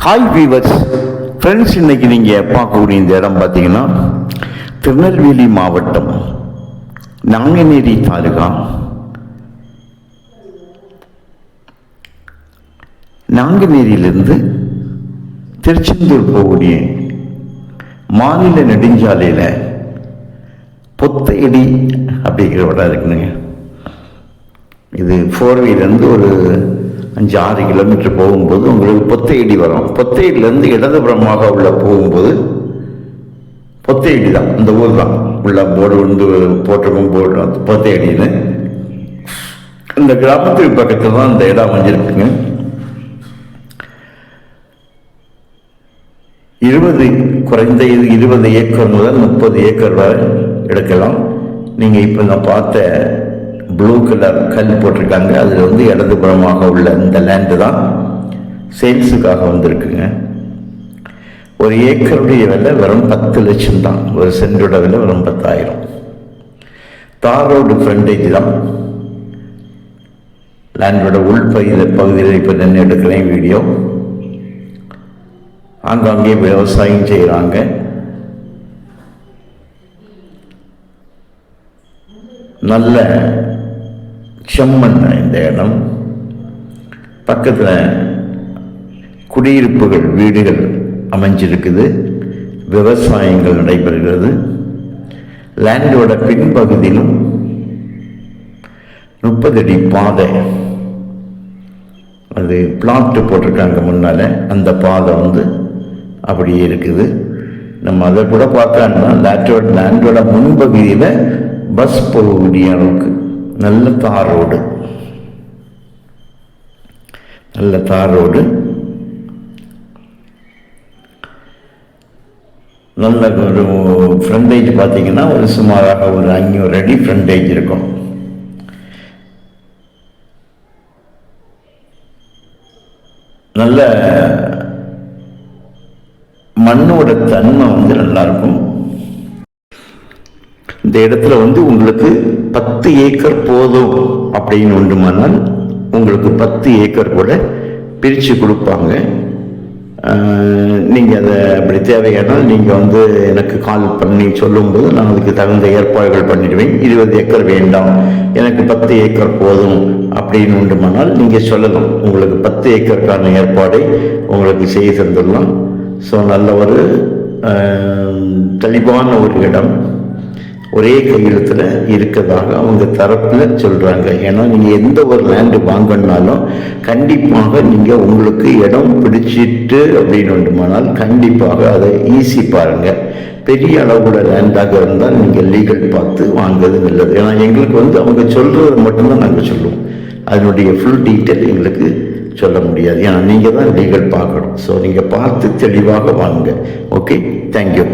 Hi viewers friends இன்னைக்கு நீங்கள் பார்க்கக்கூடிய இந்த இடம் பார்த்தீங்கன்னா திருநெல்வேலி மாவட்டம் நாங்குநேரி தாலுகா. நாங்குநேரியிலிருந்து திருச்செந்தூர் போகக்கூடிய மாநில நெடுஞ்சாலையில் பொத்தையடி அப்படிங்கிற இடம் இருக்குதுங்க இது ஃபோர் ஒரு அஞ்சு ஆறு கிலோமீட்டர் போகும்போது உங்களுக்கு பொத்தையடி வரும். பொத்தையடியிலேருந்து இடதுபுறமாக உள்ள போகும்போது பொத்தையடி தான் இந்த ஊர் தான் உள்ள போர்டு வந்து போட்டிருக்கும் போர்டு பொத்தையடின்னு இந்த கிராமத்துக்கு பக்கத்தில் தான் இந்த இடம் அமைஞ்சிருக்குங்க. இருபது குறைந்த இது இருபது ஏக்கர் முதல் முப்பது ஏக்கர் வரை எடுக்கலாம். நீங்கள் இப்போ நான் பார்த்த ப்ளூ கலர் கல் போட்டிருக்காங்க. அதில் வந்து இடதுபுறமாக உள்ள இந்த லேண்டு தான் சேல்ஸுக்காக வந்திருக்குங்க. ஒரு ஏக்கருடைய விலை வெறும் பத்து லட்சம் தான். ஒரு சென்டோட விலை வெறும் பத்தாயிரம். தார் ரோடு ஃப்ரண்டேஜ் தான். லேண்டோட உள்பகுதியில் பகுதியில் இப்போ நின்று எடுக்கிறேன் வீடியோ. ஆங்காங்கே விவசாயம் செய்கிறாங்க நல்ல செம்மண் இந்த இடம். பக்கத்தில் குடியிருப்புகள் வீடுகள் அமைஞ்சிருக்குது. விவசாயங்கள் நடைபெறுகிறது. லேண்டோட பின்பகுதியிலும் முப்பது அடி பாதை. அது பிளாட்டு போட்டிருக்காங்க முன்னால். அந்த பாதை வந்து அப்படியே இருக்குது. நம்ம அதை கூட பார்த்தோம்னா லேண்டோட லேண்டோட முன்பகுதியில் பஸ் போகக்கூடிய அளவுக்கு நல்ல தார் ரோடு நல்ல தார் ரோடு நல்ல ஒரு ஃப்ரண்டேஜ் பார்த்தீங்கன்னா ஒரு சுமாராக ஒரு அஞ்சூறு அடி ஃப்ரண்டேஜ் இருக்கும். நல்ல மண்ணோட தன்மை வந்து நல்லா இருக்கும் இந்த இடத்துல வந்து உங்களுக்கு பத்து ஏக்கர் போதும் அப்படின்னு ஒன்றுமானால் உங்களுக்கு பத்து ஏக்கர் கூட பிரித்து கொடுப்பாங்க. நீங்கள் அதை அப்படி தேவையானால் நீங்கள் வந்து எனக்கு கால் பண்ணி சொல்லும்போது நான் அதுக்கு தகுந்த ஏற்பாடுகள் பண்ணிடுவேன். இருபது ஏக்கர் வேண்டாம். எனக்கு பத்து ஏக்கர் போதும் அப்படின்னு உண்டுமானால் நீங்கள் சொல்லலாம். உங்களுக்கு பத்து ஏக்கருக்கான ஏற்பாடை உங்களுக்கு செய்து தந்துடலாம். ஸோ நல்ல ஒரு தெளிவான ஒரு இடம். ஒரே கையெழுத்தில் இருக்கிறதாக அவங்க தரப்பில் சொல்கிறாங்க ஏன்னா நீங்கள் எந்த ஒரு லேண்டு வாங்கினாலும் கண்டிப்பாக நீங்கள் உங்களுக்கு இடம் பிடிச்சிட்டு அப்படின்னு வேண்டுமானால் கண்டிப்பாக அதை ஈஸி பாருங்கள் பெரிய அளவோட லேண்டாக இருந்தால் நீங்கள் லீகல் பார்த்து வாங்குறது நல்லது. ஏன்னா எங்களுக்கு வந்து அவங்க சொல்கிறது மட்டும்தான் நாங்கள் சொல்லுவோம். அதனுடைய ஃபுல் டீட்டெயில் எங்களுக்கு சொல்ல முடியாது. ஏன்னா நீங்கள் தான் லீகல் பார்க்கணும். ஸோ நீங்கள் பார்த்து தெளிவாக வாங்க. Okay thank you